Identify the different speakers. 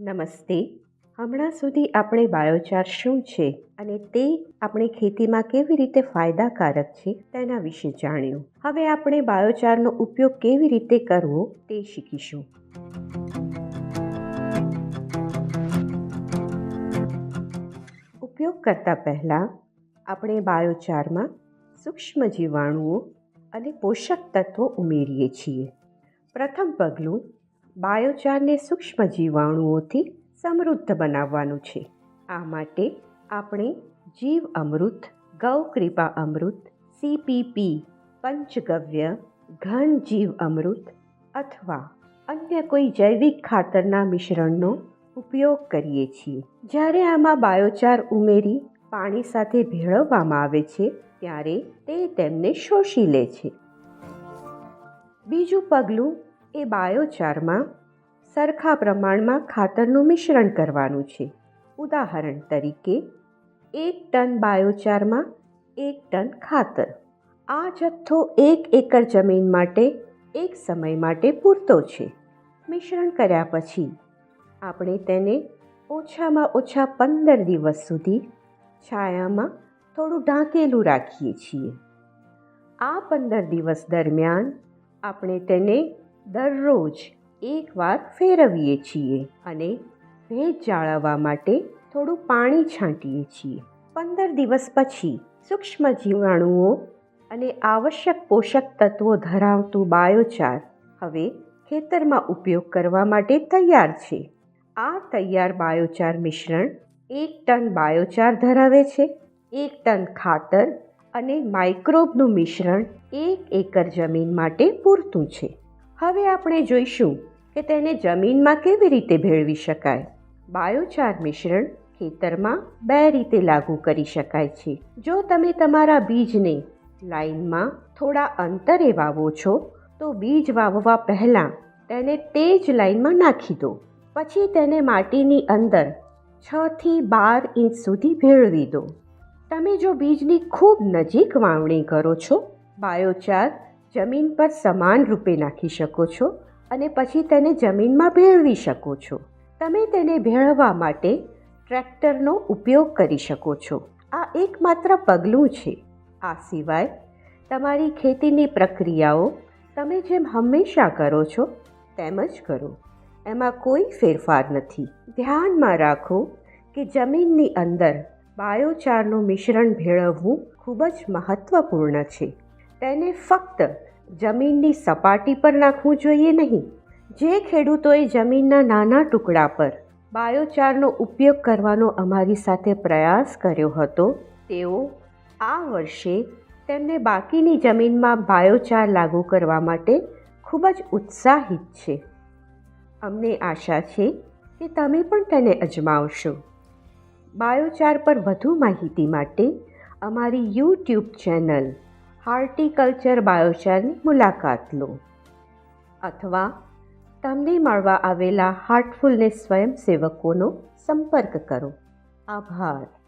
Speaker 1: નમસ્તે. હમણાં સુધી આપણે બાયોચાર શું છે અને તે આપણે ખેતીમાં કેવી રીતે ફાયદાકારક છે તેના વિશે જાણ્યું. હવે આપણે બાયોચારનો ઉપયોગ કેવી રીતે કરવો તે શીખીશું. ઉપયોગ કરતા પહેલાં આપણે બાયોચારમાં સૂક્ષ્મ જીવાણુઓ અને પોષક તત્વો ઉમેરીએ છીએ. પ્રથમ પગલું બાયોચારને સૂક્ષ્મ જીવાણુઓથી સમૃદ્ધ બનાવવાનું છે. આ માટે આપણે જીવ અમૃત, ગૌ કૃપા અમૃત સીપીપી પંચગવ્ય, ઘન જીવ અમૃત અથવા અન્ય કોઈ જૈવિક ખાતરના મિશ્રણનો ઉપયોગ કરીએ છીએ. જ્યારે આમાં બાયોચાર ઉમેરી પાણી સાથે ભેળવવામાં આવે છે, ત્યારે તે તેમને શોષી લે છે. બીજું પગલું એ બાયોચારમાં સરખા પ્રમાણમાં ખાતરનું મિશ્રણ કરવાનું છે. ઉદાહરણ તરીકે, એક ટન બાયોચારમાં એક ટન ખાતર. આ જથ્થો એક એકર જમીન માટે એક સમય માટે પૂરતો છે. મિશ્રણ કર્યા પછી આપણે તેને ઓછામાં ઓછા પંદર દિવસ સુધી છાયામાં થોડું ઢાંકેલું રાખીએ છીએ. આ પંદર દિવસ દરમિયાન આપણે તેને દરરોજ એકવાર ફેરવીએ છીએ અને ભેજ જાળવવા માટે થોડું પાણી છાંટીએ છીએ. પંદર દિવસ પછી સૂક્ષ્મ જીવાણુઓ અને આવશ્યક પોષક તત્વો ધરાવતું બાયોચાર હવે ખેતરમાં ઉપયોગ કરવા માટે તૈયાર છે. આ તૈયાર બાયોચાર મિશ્રણ એક ટન બાયોચાર ધરાવે છે, એક ટન ખાતર અને માઇક્રોબનું મિશ્રણ એક એકર જમીન માટે પૂરતું છે. હવે આપણે જોઈશું કે તેને જમીનમાં કેવી રીતે ભેળવી શકાય. બાયોચાર મિશ્રણ ખેતરમાં બે રીતે લાગુ કરી શકાય છે. જો તમે તમારા બીજને લાઈનમાં થોડા અંતરે વાવો છો, તો બીજ વાવવા પહેલાં તેને તે જ લાઈનમાં નાખી દો. પછી તેને માટીની અંદર છથી બાર ઇંચ સુધી ભેળવી દો. તમે જો બીજની ખૂબ નજીક વાવણી કરો છો, બાયોચાર જમીન પર સમાન રૂપે નાખી શકો છો અને પછી તેને જમીનમાં ભેળવી શકો છો. તમે તેને ભેળવવા માટે ટ્રેક્ટરનો ઉપયોગ કરી શકો છો. આ એકમાત્ર પગલું છે. આ સિવાય, તમારી ખેતીની પ્રક્રિયાઓ તમે જેમ હંમેશા કરો છો, તેમ જ કરો. એમાં કોઈ ફેરફાર નથી. ધ્યાનમાં રાખો કે જમીનની અંદર બાયોચારનું મિશ્રણ ભેળવવું ખૂબ જ મહત્ત્વપૂર્ણ છે. તેને ફક્ત જમીનની સપાટી પર નાખવું જોઈએ નહીં. જે ખેડૂતોએ જમીનના નાના ટુકડા પર બાયોચારનો ઉપયોગ કરવાનો અમારી સાથે પ્રયાસ કર્યો હતો, તેઓ આ વર્ષે તેમને બાકીની જમીનમાં બાયોચાર લાગુ કરવા માટે ખૂબ જ ઉત્સાહિત છે. અમને આશા છે કે તમે પણ તેને અજમાવશો. બાયોચાર પર વધુ માહિતી માટે અમારી યુટ્યુબ ચેનલ હાર્ટિકલ્ચર બાયોચારની મુલાકાત લો. અથવા તમને મળવા આવેલા હાર્ટફુલનેસ સ્વયંસેવકોનો સંપર્ક કરો. આભાર.